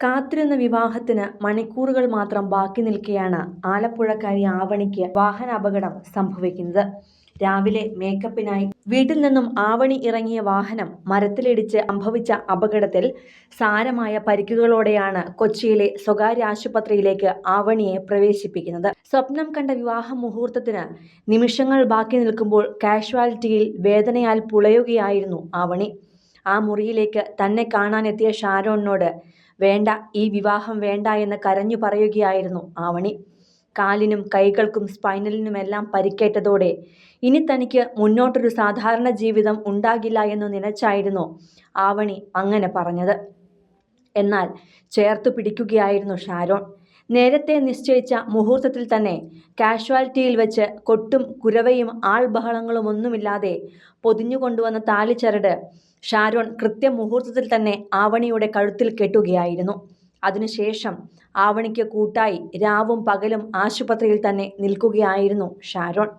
കാത്തിരുന്ന വിവാഹത്തിന് മണിക്കൂറുകൾ മാത്രം ബാക്കി നിൽക്കെയാണ് ആലപ്പുഴക്കാരി ആവണിക്ക് വാഹനാപകടം സംഭവിക്കുന്നത്. രാവിലെ മേക്കപ്പിനായി വീട്ടിൽ നിന്നും ആവണി ഇറങ്ങിയ വാഹനം മരത്തിലിടിച്ച് സംഭവിച്ച അപകടത്തിൽ സാരമായ പരിക്കുകളോടെയാണ് കൊച്ചിയിലെ സ്വകാര്യ ആശുപത്രിയിലേക്ക് ആവണിയെ പ്രവേശിപ്പിക്കുന്നത്. സ്വപ്നം കണ്ട വിവാഹ മുഹൂർത്തത്തിന് നിമിഷങ്ങൾ ബാക്കി നിൽക്കുമ്പോൾ കാഷ്വാലിറ്റിയിൽ വേദനയാൽ പുളയുകയായിരുന്നു ആവണി. ആ മുറിയിലേക്ക് തന്നെ കാണാനെത്തിയ ഷാരോണിനോട് വേണ്ട ഈ വിവാഹം വേണ്ട എന്ന് കരഞ്ഞു പറയുകയായിരുന്നു ആവണി കാലിനും കൈകൾക്കും സ്പൈനലിനുമെല്ലാം പരിക്കേറ്റതോടെ ഇനി തനിക്ക് മുന്നോട്ടൊരു സാധാരണ ജീവിതം ഉണ്ടാകില്ല എന്ന് നനച്ചായിരുന്നു ആവണി അങ്ങനെ പറഞ്ഞത്. എന്നാൽ ചേർത്തു പിടിക്കുകയായിരുന്നു ഷാരോൺ. നേരത്തെ നിശ്ചയിച്ച മുഹൂർത്തത്തിൽ തന്നെ കാഷ്വാലിറ്റിയിൽ വെച്ച് കൊട്ടും കുരവയും ആൾബഹളങ്ങളും ഒന്നുമില്ലാതെ പൊതിഞ്ഞുകൊണ്ടുവന്ന താലിച്ചരട് ഷാരോൺ കൃത്യമുഹൂർത്തത്തിൽ തന്നെ ആവണിയുടെ കഴുത്തിൽ കെട്ടുകയായിരുന്നു. അതിനുശേഷം ആവണിക്ക് കൂട്ടായി രാവും പകലും ആശുപത്രിയിൽ തന്നെ നിൽക്കുകയായിരുന്നു ഷാരോൺ.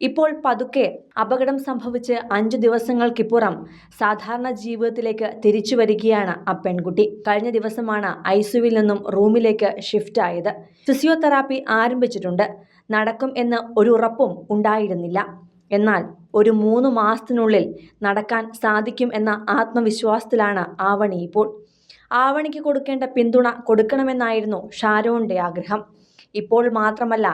ഇപ്പോൾ പതുക്കെ അപകടം സംഭവിച്ച് അഞ്ചു ദിവസങ്ങൾക്കിപ്പുറം സാധാരണ ജീവിതത്തിലേക്ക് തിരിച്ചു വരികയാണ് ആ പെൺകുട്ടി. കഴിഞ്ഞ ദിവസമാണ് ഐസുവിൽ നിന്നും റൂമിലേക്ക് ഷിഫ്റ്റ് ആയത്. ഫിസിയോതെറാപ്പി ആരംഭിച്ചിട്ടുണ്ട്. നടക്കും എന്ന് ഒരു ഉറപ്പും ഉണ്ടായിരുന്നില്ല. എന്നാൽ ഒരു മൂന്ന് മാസത്തിനുള്ളിൽ നടക്കാൻ സാധിക്കും എന്ന ആത്മവിശ്വാസത്തിലാണ് ആവണി ഇപ്പോൾ. ആവണിക്ക് കൊടുക്കേണ്ട പിന്തുണ കൊടുക്കണമെന്നായിരുന്നു ഷാരോണിന്റെ ആഗ്രഹം. ഇപ്പോൾ മാത്രമല്ല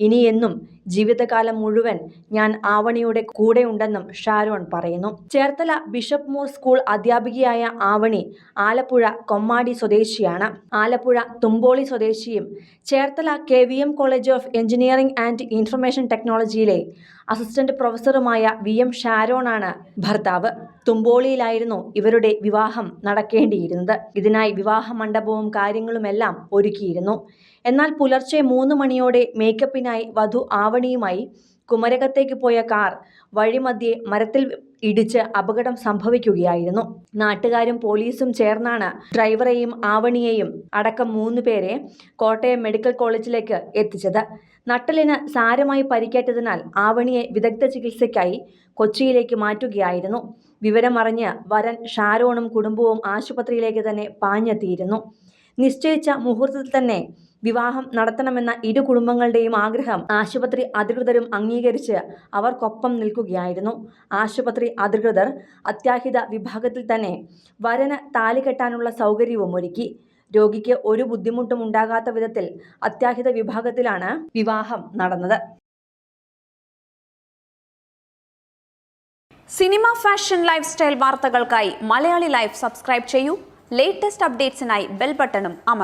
ഇനിയെന്നും ജീവിതകാലം മുഴുവൻ ഞാൻ ആവണിയുടെ കൂടെയുണ്ടെന്നും ഷാരോൺ പറയുന്നു. ചേർത്തല ബിഷപ്പ് മോർ സ്കൂൾ അധ്യാപികയായ ആവണി ആലപ്പുഴ കൊമ്മാടി സ്വദേശിയാണ്. ആലപ്പുഴ തുമ്പോളി സ്വദേശിയും Cherthala K college of engineering and information ടെക്നോളജിയിലെ assistant പ്രൊഫസറുമായ വി എം ഷാരോണാണ് ഭർത്താവ്. തുമ്പോളിയിലായിരുന്നു ഇവരുടെ വിവാഹം നടക്കേണ്ടിയിരുന്നത്. ഇതിനായി വിവാഹ മണ്ഡപവും കാര്യങ്ങളുമെല്ലാം ഒരുക്കിയിരുന്നു. എന്നാൽ പുലർച്ചെ മൂന്ന് മണിയോടെ മേക്കപ്പിനായി വധു ആവണിയുമായി കുമരകത്തേക്ക് പോയ കാർ വഴിമധ്യേ മരത്തിൽ ഇടിച്ച് അപകടം സംഭവിക്കുകയായിരുന്നു. നാട്ടുകാരും പോലീസും ചേർന്നാണ് ഡ്രൈവറെയും ആവണിയെയും അടക്കം മൂന്ന് പേരെ കോട്ടയം മെഡിക്കൽ കോളേജിലേക്ക് എത്തിച്ചത്. നട്ടലിന് സാരമായി പരിക്കേറ്റതിനാൽ ആവണിയെ വിദഗ്ധ ചികിത്സയ്ക്കായി കൊച്ചിയിലേക്ക് മാറ്റുകയായിരുന്നു. വിവരമറിഞ്ഞ് വരൻ ഷാരോണും കുടുംബവും ആശുപത്രിയിലേക്ക് തന്നെ പാഞ്ഞെത്തിയിരുന്നു. നിശ്ചയിച്ച മുഹൂർത്തത്തിൽ തന്നെ വിവാഹം നടത്തണമെന്ന ഇരു കുടുംബങ്ങളുടെയും ആഗ്രഹം ആശുപത്രി അധികൃതരും അംഗീകരിച്ച് അവർക്കൊപ്പം നിൽക്കുകയായിരുന്നു. ആശുപത്രി അധികൃതർ അത്യാഹിത വിഭാഗത്തിൽ തന്നെ വരന് താലി കെട്ടാനുള്ള സൗകര്യവും ഒരുക്കി. രോഗിക്ക് ഒരു ബുദ്ധിമുട്ടും ഉണ്ടാകാത്ത വിധത്തിൽ അത്യാഹിത വിഭാഗത്തിലാണ് വിവാഹം നടന്നത്. സിനിമ ഫാഷൻ ലൈഫ് സ്റ്റൈൽ വാർത്തകൾക്കായി മലയാളി ലൈഫ് സബ്സ്ക്രൈബ് ചെയ്യൂ. ലേറ്റസ്റ്റ് അപ്ഡേറ്റ്സിനായി ബെൽ ബട്ടണും അമർ